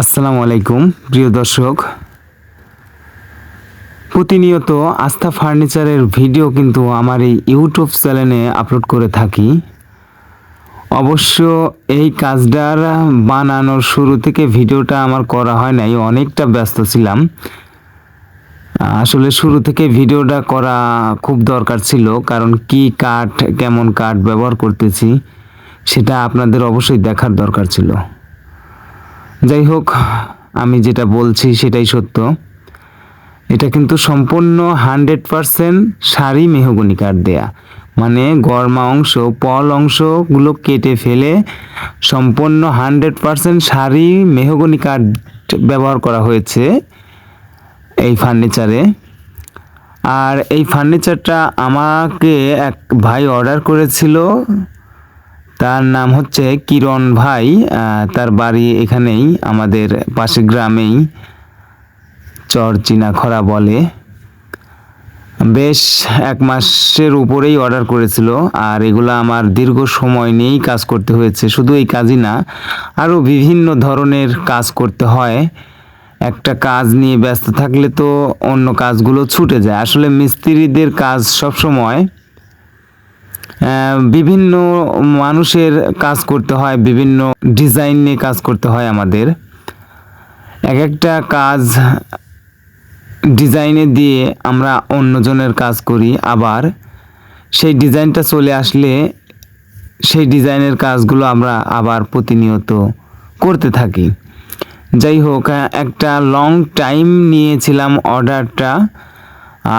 আসসালামু আলাইকুম, প্রিয় দর্শক। প্রতিনিয়ত আস্থা ফার্নিচারের ভিডিও কিন্তু আমার এই ইউটিউব চ্যানেলে আপলোড করে থাকি। অবশ্য এই কাজটার বানানোর শুরু থেকে ভিডিওটা আমার করা হয় নাই, অনেকটা ব্যস্ত ছিলাম। আসলে শুরু থেকে ভিডিওটা করা খুব দরকার ছিল, কারণ কি কাঠ, কেমন কাঠ ব্যবহার করতেছি, সেটা আপনাদের অবশ্যই দেখার দরকার ছিল। যাই হোক আমি যেটা বলছি সেটাই সত্য। এটা কিন্তু সম্পূর্ণ হান্ড্রেড পারসেন্ট সারি মেহগনি কাঠ দেয়া। মানে গরমা অংশ, পল অংশগুলো কেটে ফেলে সম্পূর্ণ হান্ড্রেড পারসেন্ট সারি মেহগনি কাঠ ব্যবহার করা হয়েছে এই ফার্নিচারে। আর এই ফার্নিচারটা আমাকে এক ভাই অর্ডার করেছিল তার নাম হচ্ছে কিরণ ভাই তার বাড়ি এখানেই, আমাদের পাশে গ্রামেই চর চিনাখরা বলে। বেশ এক মাসের উপরেই অর্ডার করেছিল, আর এগুলো আমার দীর্ঘ সময় নিয়েই কাজ করতে হয়েছে। শুধু এই কাজই না, আরও বিভিন্ন ধরনের কাজ করতে হয়। একটা কাজ নিয়ে ব্যস্ত থাকলে তো অন্য কাজগুলো ছুটে যায়। আসলে মিস্ত্রিদের কাজ সবসময় বিভিন্ন মানুষের কাজ করতে হয়, বিভিন্ন ডিজাইন নিয়ে কাজ করতে হয় আমাদের। এক একটা কাজ ডিজাইনে দিয়ে আমরা অন্যজনের কাজ করি, আবার সেই ডিজাইনটা চলে আসলে সেই ডিজাইনের কাজগুলো আমরা আবার প্রতিনিয়ত করতে থাকি। যাই হোক একটা লং টাইম নিয়েছিলাম অর্ডারটা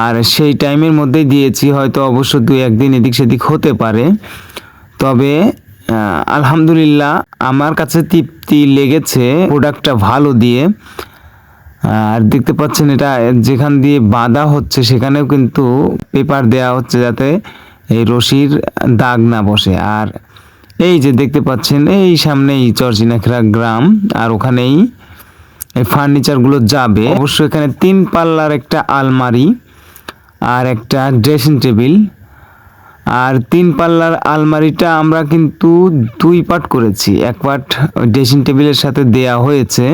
আর সেই টাইমের মধ্যেই দিয়েছি, হয়তো অবশ্য দুই একদিন এদিক সেদিক হতে পারে। তবে আলহামদুলিল্লাহ আমার কাছে তৃপ্তি লেগেছে প্রোডাক্টটা ভালো দিয়ে। আর দেখতে পাচ্ছেন এটা যেখান দিয়ে বাঁধা হচ্ছে, সেখানেও কিন্তু পেপার দেয়া হচ্ছে যাতে এই রশির দাগ না বসে। আর এই যে দেখতে পাচ্ছেন, এই সামনেই চরচিনাখরা গ্রাম, আর ওখানেই এই ফার্নিচারগুলো যাবে। অবশ্য এখানে তিন পাল্লার একটা আলমারি আর একটা ড্রেসিং টেবিল। আর তিন পাল্লার আলমারিটা আমরা কিন্তু দুই পার্ট করেছি। এক পার্ট ড্রেসিং টেবিলের সাথে দেয়া হয়েছে।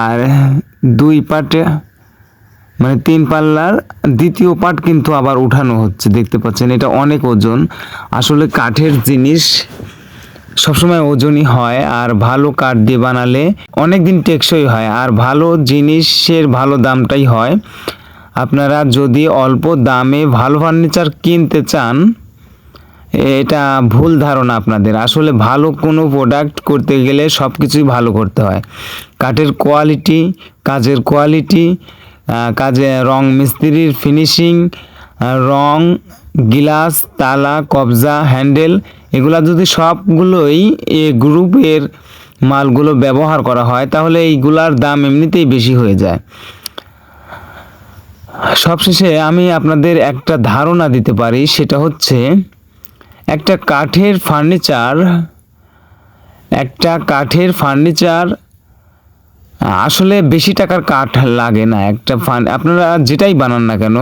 আর দুই পার্টে মানে তিন পাল্লার দ্বিতীয় পার্ট কিন্তু আবার উঠানো হচ্ছে, দেখতে পাচ্ছেন। এটা অনেক ওজন। আসলে কাঠের জিনিস সবসময় ওজনই হয়, আর ভালো কাঠ দিয়ে বানালে অনেক দিন টেকসই হয়, আর ভালো জিনিসের ভালো দামটাই হয়। আপনারা যদি অল্প দামে ভালো ফার্নিচার কিনতে চান, এটা ভুল ধারণা আপনাদের। আসলে ভালো কোনো প্রোডাক্ট করতে গেলে সব কিছুই ভালো করতে হয়। কাঠের কোয়ালিটি কাজের কোয়ালিটি কাজে রং, মিস্ত্রির ফিনিশিং রং গিলাস তালা, কবজা হ্যান্ডেল এগুলো যদি সবগুলোই এ গ্রুপের মালগুলো ব্যবহার করা হয়, তাহলে এইগুলার দাম এমনিতেই বেশি হয়ে যায়। সবশেষে আমি আপনাদের একটা ধারণা দিতে পারি, সেটা হচ্ছে একটা কাঠের ফার্নিচার, একটা কাঠের ফার্নিচার আসলে বেশি টাকার কাঠ লাগে না, একটা ফার্ন আপনারা যেটাই বানান না কেন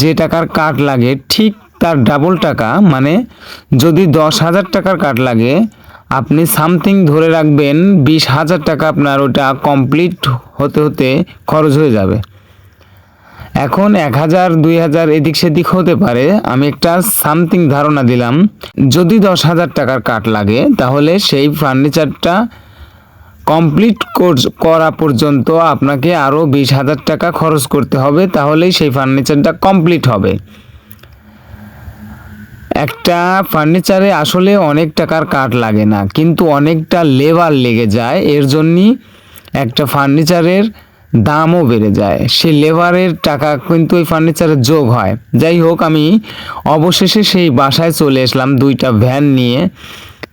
যে টাকার কাঠ লাগে, ঠিক তার ডাবল টাকা মানে যদি দশ হাজার টাকার কাঠ লাগে, আপনি সামথিং ধরে রাখবেন, বিশ হাজার টাকা আপনার ওটা কমপ্লিট হতে হতে খরচ হয়ে যাবে। এখন এক হাজার, দুই হাজার এদিক সেদিক হতে পারে। আমি একটা সামথিং ধারণা দিলাম। যদি দশ হাজার টাকার কাঠ লাগে, তাহলে সেই ফার্নিচারটা কমপ্লিট করা পর্যন্ত আপনাকে আরও বিশ হাজার টাকা খরচ করতে হবে, তাহলেই সেই ফার্নিচারটা কমপ্লিট হবে। একটা ফার্নিচারে আসলে অনেক টাকার কাঠ লাগে না, কিন্তু অনেকটা লেবার লেগে যায়। এর জন্যই একটা ফার্নিচারের দামও বেড়ে যায়। সেই লেবারের টাকা কিন্তু ওই ফার্নিচারে যোগ হয়। যাই হোক, আমি অবশেষে সেই বাসায় চলে আসলাম দুইটা ভ্যান নিয়ে।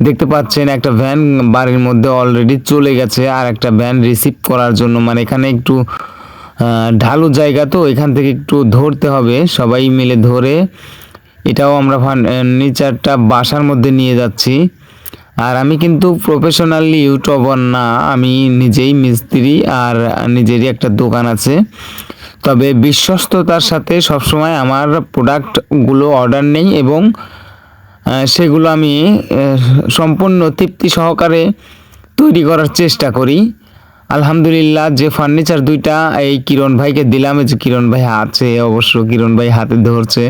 দেখতে পাচ্ছেন, একটা ভ্যান বাড়ির মধ্যে অলরেডি চলে গেছে আর একটা ভ্যান রিসিভ করার জন্য। মানে এখানে একটু ঢালু জায়গা তো, এখান থেকে একটু ধরতে হবে। সবাই মিলে ধরে এটাও আমরা ফার্নিচারটা বাসার মধ্যে নিয়ে যাচ্ছি। আর আমি কিন্তু প্রফেশনালি ইউটিউবার না, আমি নিজেই মিস্ত্রি আর নিজেরই একটা দোকান আছে। তবে বিশ্বস্ততার সাথে সবসময় আমার প্রোডাক্টগুলো অর্ডার নেই এবং সেগুলো আমি সম্পূর্ণ তৃপ্তি সহকারে তৈরি করার চেষ্টা করি। আলহামদুলিল্লাহ যে ফার্নিচার দুইটা, এই কিরণ ভাইকে দিলাম যে কিরণ ভাই আছে অবশ্য কিরণ ভাই হাতে ধরছে।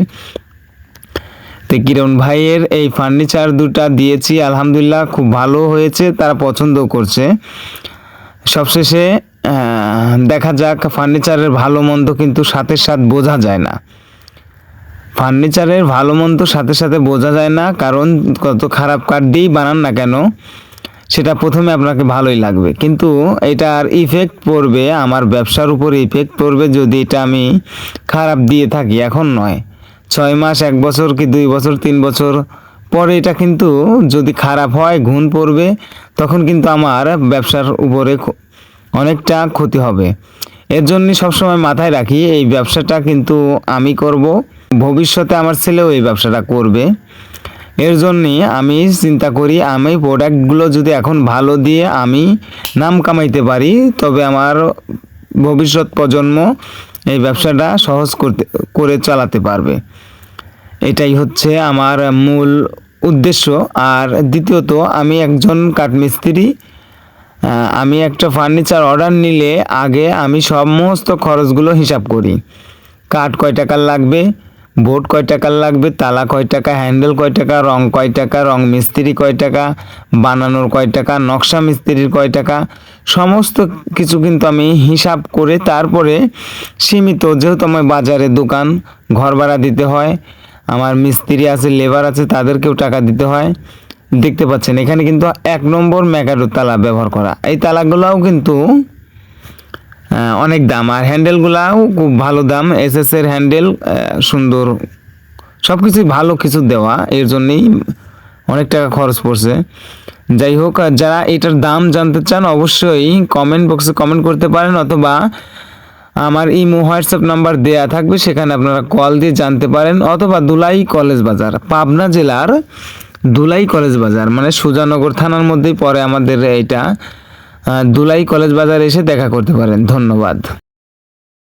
কিরণ ভাইয়ের এই ফার্নিচার দুটা দিয়েছি, আলহামদুলিল্লাহ খুব ভালো হয়েছে, তারা পছন্দ করছে। সবশেষে দেখা যাক ফার্নিচারের ভালো মন্দ কিন্তু সাথে সাথে বোঝা যায় না। ফার্নিচারের ভালো মন্দ সাথে সাথে বোঝা যায় না, কারণ কত খারাপ কাঠ দিয়েই বানান না কেন, সেটা প্রথমে আপনাকে ভালোই লাগবে। কিন্তু এটার ইফেক্ট পড়বে, আমার ব্যবসার উপর ইফেক্ট পড়বে, যদি এটা আমি খারাপ দিয়ে থাকি, এখন নয়। ছয় মাস, এক বছর কি দুই বছর, তিন বছর? পরে এটা কিন্তু যদি খারাপ হয়, ঘুণ পড়বে, তখন কিন্তু আমার ব্যবসার উপরে অনেকটা ক্ষতি হবে। এর জন্য সবসময় মাথায় রাখি, এই ব্যবসাটা কিন্তু আমি করব। ভবিষ্যতে আমার ছেলেও এই ব্যবসাটা করবে। এর জন্যে আমি চিন্তা করি, আমি প্রোডাক্টগুলো যদি এখন ভালো দিয়ে আমি নাম কামাইতে পারি, তবে আমার ভবিষ্যৎ প্রজন্ম এই ব্যবসাটা সহজ করতে, করে চালাতে পারবে। এটাই হচ্ছে আমার মূল উদ্দেশ্য। আর দ্বিতীয়ত, আমি একজন কাঠমিস্ত্রি। আমি একটা ফার্নিচার অর্ডার নিলে আগে আমি সমস্ত খরচগুলো হিসাব করি। কাঠ কয় টাকার লাগবে? বোর্ড কয় টাকার লাগবে, তালা কয় টাকা, হ্যান্ডেল কয় টাকা, রং কয় টাকা, রং মিস্ত্রি কয় টাকা, বানানোর কয় টাকা, নকশা মিস্ত্রির কয় টাকা, সমস্ত কিছু কিন্তু আমি হিসাব করে তারপরে সীমিত, যেহেতু আমার বাজারে দোকান ঘর ভাড়া দিতে হয়, আমার মিস্ত্রি আছে, লেবার আছে, তাদেরকেও টাকা দিতে হয়। দেখতে পাচ্ছেন, এখানে কিন্তু এক নম্বর ম্যাকারো তালা ব্যবহার করা। এই তালাগুলোও কিন্তু অনেক দাম। আর হ্যান্ডেলগুলাও খুব ভালো দাম। এস এস এর হ্যান্ডেল সুন্দর। সব কিছুই ভালো কিছু দেওয়া, এর জন্যেই অনেক টাকা খরচ পড়ছে। যাই হোক যারা এটার দাম জানতে চান, অবশ্যই কমেন্ট বক্সে কমেন্ট করতে পারেন, অথবা আমার ইমো হোয়াটসঅ্যাপ নাম্বার দেয়া থাকবে, সেখানে আপনারা কল দিয়ে জানতে পারেন, অথবা দুলাই কলেজ বাজার, পাবনা জেলার দুলাই কলেজ বাজার মানে সুজানগর থানার মধ্যেই পড়ে আমাদের এইটা। দুলাই কলেজ বাজার এসে দেখা করতে পারেন। ধন্যবাদ।